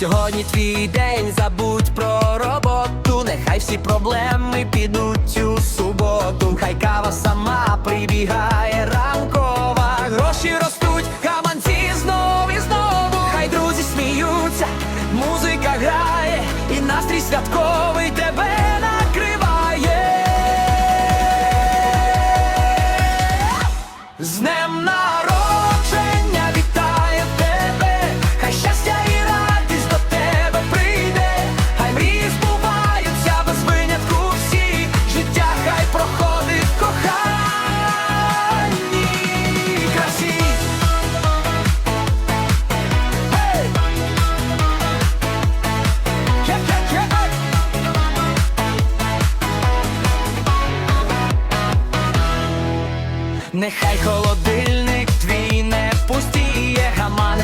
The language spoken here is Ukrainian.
Сьогодні твій день, забудь про роботу, нехай всі проблеми підуть у суботу. Хай кава сама прибігає ранкова, гроші ростуть, каманці знов і знову. Хай друзі сміються, музика грає, і настрій святковий тебе накриває. З днем народження Нехай холодильник твій не пустіє, гама